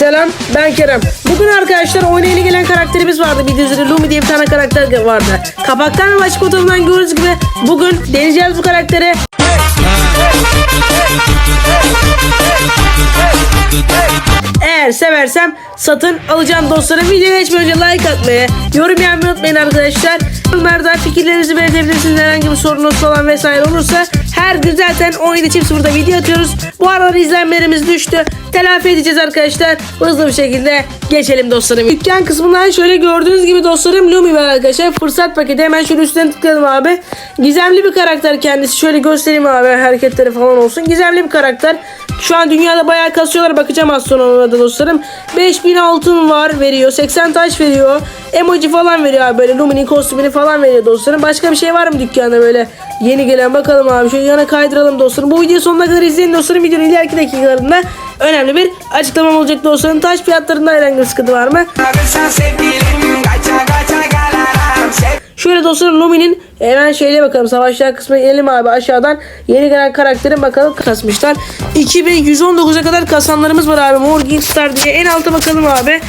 Selam ben Kerem. Bugün arkadaşlar oyuna yeni gelen karakterimiz vardı. Bir üzere Lumi diye bir tane karakter vardı. Kapaktan ve başka fotoğrafından gördüğünüz gibi bugün deneyeceğiz bu karakteri. Eğer seversem satın alacağım dostlarım. Videoya geçmeden önce like atmayı, yorum yapmayı unutmayın arkadaşlar. Yorumlarda fikirlerinizi belirtebilirsiniz. Herhangi bir sorunuz falan vesaire olursa her gün zaten 17 çift sıfırda video atıyoruz. Bu aralar izlenmelerimiz düştü. Telafi edeceğiz arkadaşlar. Hızlı bir şekilde geçelim dostlarım. Dükkan kısmından şöyle gördüğünüz gibi dostlarım Lumi var arkadaşlar. Fırsat paketi hemen şöyle üstüne tıkladım abi. Gizemli bir karakter kendisi. Şöyle göstereyim abi hareketleri falan olsun. Gizemli bir karakter. Şu an dünyada bayağı kasıyorlar. Bakacağım az sonra ona da dostlarım. 5000 altın var veriyor. 80 taş veriyor. Emoji falan veriyor abi. Böyle Lumi'nin kostümünü falan veriyor dostlarım. Başka bir şey var mı dükkanda böyle yeni gelen? Bakalım abi. Şöyle yana kaydıralım dostlarım. Bu videoyu sonuna kadar izleyin dostlarım. Videonun ileriki dakikalarında önemli bir açıklamam olacak dostlarım. Taş fiyatlarında herhangi bir sıkıntı var mı? Şöyle dostlarım Lumi'nin hemen şeyle bakalım savaşlar kısmına gelelim abi aşağıdan yeni gelen karakterin bakalım kasmışlar 2119'a kadar kasanlarımız var abi Morgan Star diye en alta bakalım abi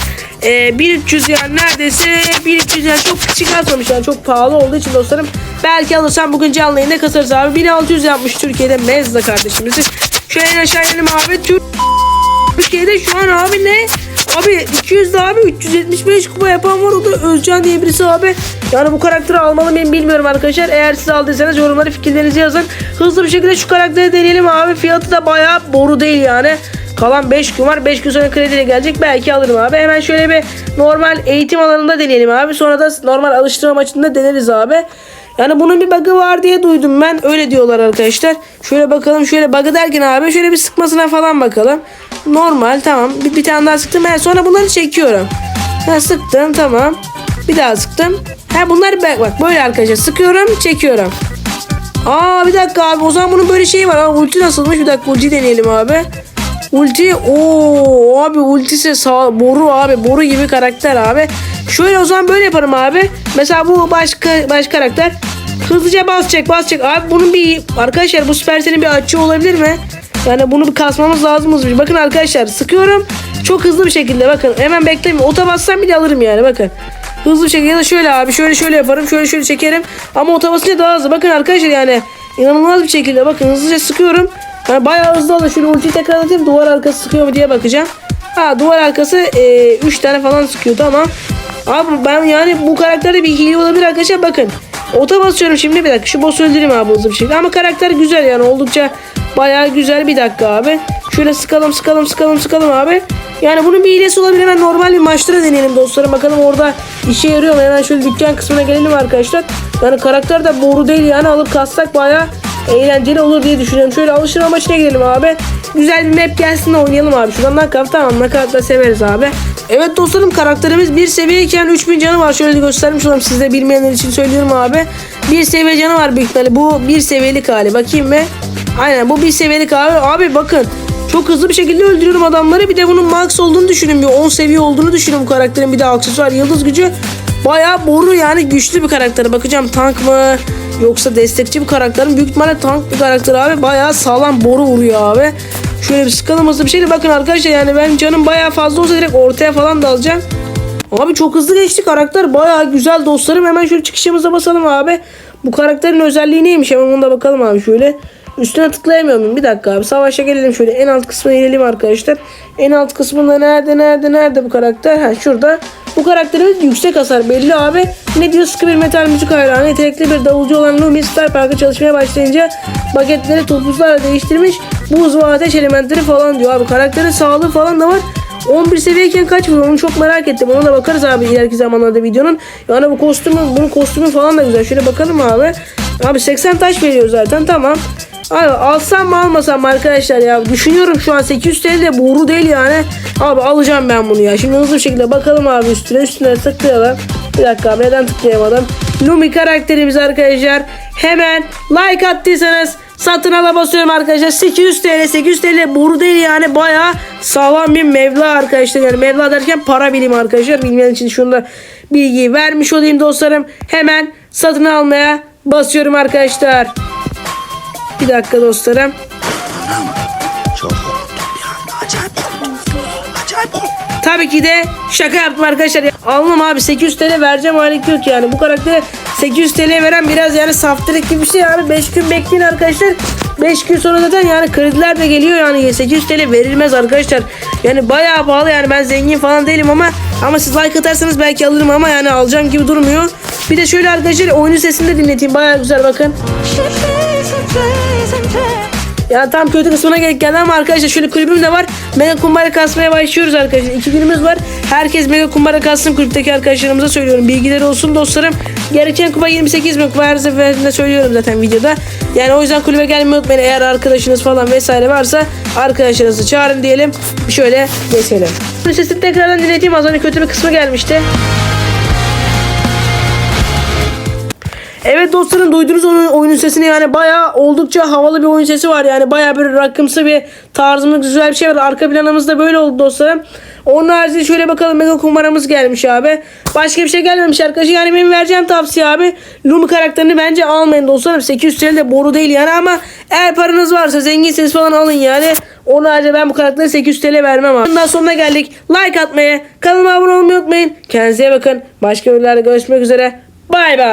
ee, 1300 yani neredeyse 1300 yani çok küçük kasmamış yani çok pahalı olduğu için dostlarım belki alırsam bugün canlı yayında kasarız abi 1600 yapmış Türkiye'de Mezza kardeşimizi şöyle en aşağı inelim abi Türk Türkiye'de şu an abi ne? Abi 200 de abi 375 kupa yapan var o da Özcan diye birisi abi. Yani bu karakteri almalı mıyım bilmiyorum arkadaşlar. Eğer siz aldıysanız yorumlara fikirlerinizi yazın. Hızlı bir şekilde şu karakteri deneyelim abi. Fiyatı da bayağı boru değil yani. Kalan 5 gün var. 5 gün sonra krediyle gelecek. Belki alırım abi. Hemen şöyle bir normal eğitim alanında deneyelim abi. Sonra da normal alıştırma maçında deneriz abi. Yani bunun bir bug'ı var diye duydum ben. Öyle diyorlar arkadaşlar. Şöyle bakalım şöyle bug'ı derken abi şöyle bir sıkmasına falan bakalım. Normal tamam. Bir, bir tane daha sıktım. Ben sonra bunları çekiyorum. Ha, sıktım tamam. Bir daha sıktım. Ha bunlar bak, bak böyle arkadaşlar. Sıkıyorum çekiyorum. Aa bir dakika abi o zaman bunun böyle şeyi var. Aa, ulti nasılmış? Bir dakika ulti deneyelim abi. Ulti o abi ultisi sağ boru abi boru gibi karakter abi. Şöyle o zaman böyle yaparım abi. Mesela bu başka baş karakter hızlıca basacak basacak. Abi bunun bir arkadaşlar bu Supercell'in bir açığı olabilir mi? Yani bunu bir kasmamız lazım. Bakın arkadaşlar sıkıyorum. Çok hızlı bir şekilde bakın. Hemen beklemiyorum. Ota bassam bile alırım yani bakın. Hızlı bir şekilde ya da şöyle abi şöyle şöyle yaparım. Şöyle şöyle çekerim. Ama ota basınca daha hızlı. Bakın arkadaşlar yani inanılmaz bir şekilde bakın hızlıca sıkıyorum. Yani bayağı hızlı oldu. Şöyle ultiyi tekrar atayım. Duvar arkası sıkıyor mu diye bakacağım. Ha duvar arkası 3 tane falan sıkıyordu ama Abi ben yani bu karakterde bir hile olabilir arkadaşlar bakın. Ota basıyorum şimdi bir dakika. Şu boss'u öldüreyim abi hızlı bir şekilde. Ama karakter güzel yani oldukça bayağı güzel bir dakika abi. Şöyle sıkalım sıkalım sıkalım sıkalım abi. Yani bunun bir hilesi olabilir. Hemen normal bir maçlara deneyelim dostlarım. Bakalım orada işe yarıyor mu? Hemen şöyle dükkan kısmına gelelim arkadaşlar. Yani karakter de boru değil yani alıp kassak bayağı eğlenceli olur diye düşünüyorum. Şöyle alıştırma maçına gidelim abi. Güzel bir map gelsin de oynayalım abi. Şuradan knockout tamam knockout da severiz abi. Evet dostlarım karakterimiz bir seviyeyken 3000 canı var. Şöyle göstermiş olayım size bilmeyenler için söylüyorum abi. Bir seviye canı var büyük ihtimalle. Bu bir seviyelik hali. Bakayım mı? Aynen bu bir seviyelik abi. Abi bakın. Çok hızlı bir şekilde öldürüyorum adamları. Bir de bunun max olduğunu düşünün. Bir 10 seviye olduğunu düşünün bu karakterin. Bir de aksesuar yıldız gücü. Bayağı boru yani güçlü bir karakter. Bakacağım tank mı? Yoksa destekçi bir karakterin büyük ihtimalle tank bir karakter abi. Bayağı sağlam boru vuruyor abi. Şöyle bir sıkalım hızlı bir şeyle bakın arkadaşlar yani ben canım bayağı fazla olsa direkt ortaya falan dalacağım. Abi çok hızlı geçti karakter bayağı güzel dostlarım hemen şöyle çıkışımıza basalım abi. Bu karakterin özelliği neymiş hemen ona da bakalım abi şöyle. Üstüne tıklayamıyor muyum? Bir dakika abi. Savaşa gelelim şöyle. En alt kısmına inelim arkadaşlar. En alt kısmında nerede nerede nerede bu karakter? Ha şurada. Bu karakterimiz yüksek hasar belli abi. Ne diyor bir metal müzik hayranı. Yetenekli bir davulcu olan Lumi Star çalışmaya başlayınca paketleri topuzlarla değiştirmiş. Buz ve ateş elementleri falan diyor abi. Karakterin sağlığı falan da var. 11 seviyeyken kaç vuruyor onu çok merak ettim. Ona da bakarız abi ileriki zamanlarda videonun. Yani bu kostümü, bunun kostümü falan da güzel. Şöyle bakalım abi. Abi 80 taş veriyor zaten tamam. Abi alsam mı almasam mı arkadaşlar ya düşünüyorum şu an 800 TL de boru değil yani. Abi alacağım ben bunu ya. Şimdi hızlı bir şekilde bakalım abi üstüne üstüne tıklayalım. Bir dakika abi neden tıklayamadım? Lumi karakterimiz arkadaşlar. Hemen like attıysanız satın ala basıyorum arkadaşlar. 800 TL 800 TL boru değil yani baya sağlam bir mevla arkadaşlar. Yani mevla derken para birimi arkadaşlar. Bilmeyen için şunu da bilgiyi vermiş olayım dostlarım. Hemen satın almaya basıyorum arkadaşlar. Bir dakika dostlarım. Çok korktum bir anda acayip korktum Acayip korktum Tabii ki de şaka yaptım arkadaşlar. Almam abi 800 TL vereceğim halik yok yani. Bu karaktere 800 TL veren biraz yani saftirik gibi bir şey abi. 5 gün bekleyin arkadaşlar. 5 gün sonra zaten yani krediler de geliyor yani 800 TL verilmez arkadaşlar. Yani bayağı pahalı yani ben zengin falan değilim ama ama siz like atarsanız belki alırım ama yani alacağım gibi durmuyor. Bir de şöyle arkadaşlar oyunun sesini de dinleteyim bayağı güzel bakın. Ya tam kötü kısmına geldik geldi ama arkadaşlar şöyle kulübüm de var. Mega kumbara kasmaya başlıyoruz arkadaşlar. İki günümüz var. Herkes mega kumbara kassın kulüpteki arkadaşlarımıza söylüyorum. Bilgileri olsun dostlarım. Gerçekten kupa 28 mi kupa her seferinde söylüyorum zaten videoda. Yani o yüzden kulübe gelmeyi unutmayın. Eğer arkadaşınız falan vesaire varsa arkadaşlarınızı çağırın diyelim. Şöyle geçelim. Sesini tekrardan dinleteyim. Az önce kötü bir kısmı gelmişti. Evet dostlarım duydunuz onun oyunun sesini yani bayağı oldukça havalı bir oyun sesi var yani bayağı bir rakımsı bir tarzımız güzel bir şey var. Arka planımızda böyle oldu dostlarım. Onun haricinde şöyle bakalım mega kumbaramız gelmiş abi. Başka bir şey gelmemiş arkadaşlar. Yani benim vereceğim tavsiye abi. Lumi karakterini bence almayın dostlarım. 800 TL de boru değil yani ama eğer paranız varsa zenginseniz falan alın yani. Onun haricinde ben bu karaktere 800 TL vermem abi. Bundan sonuna geldik. Like atmayı, kanalıma abone olmayı unutmayın. Kendinize bakın. Başka videolarda görüşmek üzere. Bay bay.